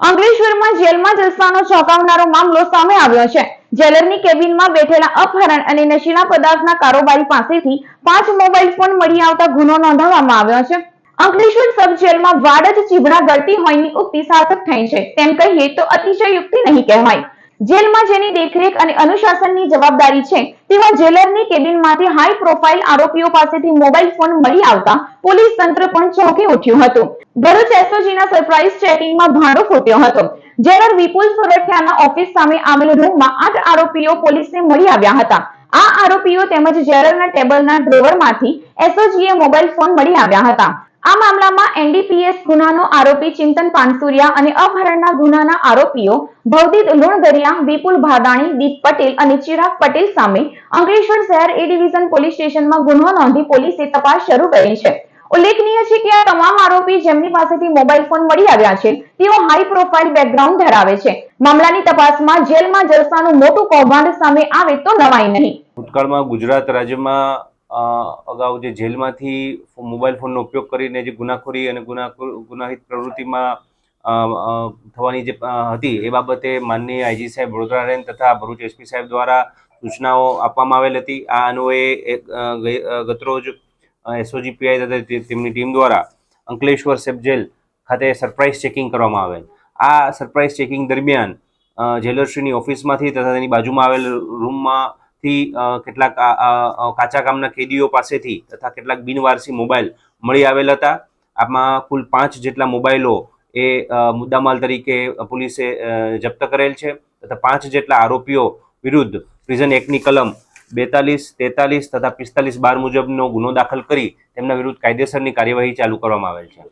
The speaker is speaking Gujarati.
અંકલેશ્વરમાં જેલમાં જલસાનો ચોંકાવનારો મામલો સામે આવ્યો છે. જેલરની કેબિનમાં બેઠેલા અપહરણ અને નશીલા પદાર્થના કારોબારી પાસેથી પાંચ મોબાઈલ ફોન મળી આવતા ગુનો નોંધાવવામાં આવ્યો છે. અંકલેશ્વર સબ જેલમાં વાડ જ ચીભડા ગળતી હોયની ઉક્તિ સાર્થક થઈ છે. તેમ કહીએ તો અતિશયુક્તિ નહીં કહેવાય. જેલમાં જેની દેખરેખ અને અનુશાસનની જવાબદારી છે, તેવા જેલરની કેબિનમાંથી હાઈ પ્રોફાઇલ આરોપીઓ પાસેથી મોબાઈલ ફોન મળી આવતા પોલીસ તંત્ર પણ ચોંકી ઉઠ્યું હતું. ભરૂચ એસઓજીના સરપ્રાઇઝ ચેકિંગમાં ભાંડો ફૂટ્યો હતો. જેલર વિપુલ સોરઠિયાના ઓફિસ સામે આવેલ રૂમમાં આઠ આરોપીઓ પોલીસને મળી આવ્યા હતા. આ આરોપીઓ તેમજ જેલરના ટેબલના ડ્રોવરમાંથી એસઓજીએ મોબાઈલ ફોન મળી આવ્યા હતા. આ મામલામાં એનડીપીએસ ગુનાનો આરોપી ચિંતન પાનસુરિયા અને અપહરણના ગુનાના આરોપીઓ ભવદીત લુણદરિયા વિપુલ ભાદાણી, દીપ પટેલ અને ચિરાગ પટેલ સામે અંકલેશ્વર શહેર એ ડિવિઝન પોલીસ સ્ટેશનમાં ગુનો નોંધી પોલીસે તપાસ શરૂ કરી છે. ઉલ્લેખનીય છે કે આ તમામ આરોપી જેમની પાસેથી મોબાઈલ ફોન મળી આવ્યા છે, તેઓ હાઈ પ્રોફાઇલ બેકગ્રાઉન્ડ ધરાવે છે. મામલાની તપાસમાં જેલમાં જલસાનું મોટું કૌભાંડ સામે આવે તો નવાય નહીં. ભૂતકાળમાં ગુજરાત રાજ્યમાં અગાઉ જે જેલમાંથી મોબાઈલ ફોનનો ઉપયોગ કરીને જે ગુનાખોરી અને ગુનાહિત પ્રવૃત્તિમાં થવાની જે હતી, એ બાબતે માનનીય આઈજી સાહેબ વડોદરા રહેન તથા ભરૂચ એસપી સાહેબ દ્વારા સૂચનાઓ આપવામાં આવેલ હતી. આ અન્વયે ગતરોજ એસઓજી પીઆઈ તથા તેમની ટીમ દ્વારા અંકલેશ્વર સેફ જેલ ખાતે સરપ્રાઇઝ ચેકિંગ કરવામાં આવેલ. આ સરપ્રાઇઝ ચેકિંગ દરમિયાન જેલરશ્રીની ઓફિસમાંથી તથા તેની બાજુમાં આવેલ રૂમમાંથી કેટલાક કાચા કામના કેદીઓ પાસેથી તથા કેટલાક બિનવારસી મોબાઈલ મળી આવેલ હતા. આમાં કુલ પાંચ જેટલા મોબાઈલો એ મુદ્દામાલ તરીકે પોલીસે જપ્ત કરેલ છે. તથા પાંચ જેટલા આરોપીઓ વિરુદ્ધ પ્રિઝન એક્ટની કલમ બેતાલીસ, તેતાલીસ તથા પિસ્તાલીસ બાર મુજબનો ગુનો દાખલ કરી તેમના વિરુદ્ધ કાયદેસરની કાર્યવાહી ચાલુ કરવામાં આવેલ છે.